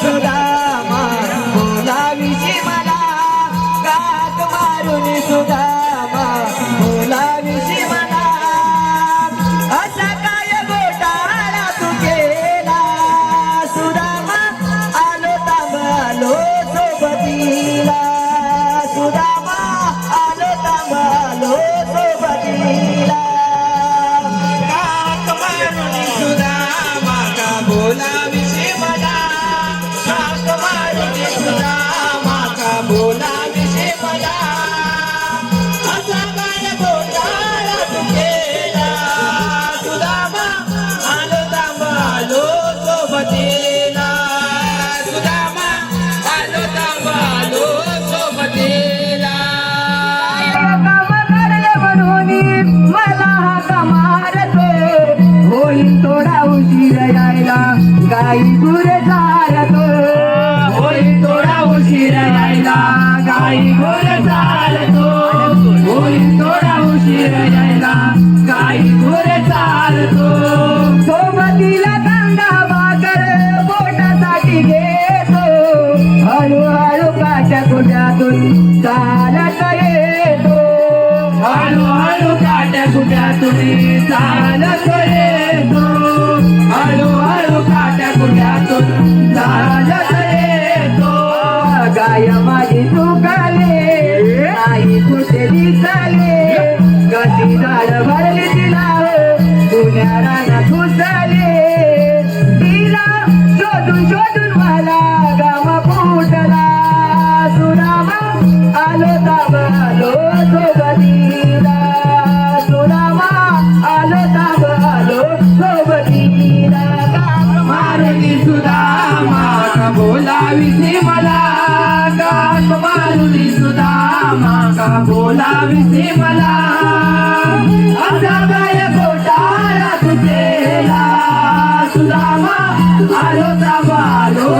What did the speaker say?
सुदामा बोलाविशी मला काक मारून सुदामा बोलाविशी मला असा काय घोटाळा तू केला? सुदामा आलो तांब आलो सोबतीला सुदामा आलो तांब आलो सोबतीला थोडा उशीर यायला गाई गुर चालतो होय थोडा उशीर यायला गाई गोर चालतो होय थोडा उशीर यायला गाई गोर चालतो सोबतीला कांदा भाकर पोटासाठी घेतो. हळूहळू काच्या कुट्यातून चालत येतो. हळूहळू काट्या कुट्यातून चालत येतो. हळूहळू काट्या कुट्यातून चालत तो गाय माझी चुकाले आई कुठे दिसले? कशी झाड भरली तिला पुण्या रानात बोलाविसे मला. काश मारुती सुदामा का बोलाविसे मला. आता काय कोटारा तुझेला सुदामा आलो ता बालो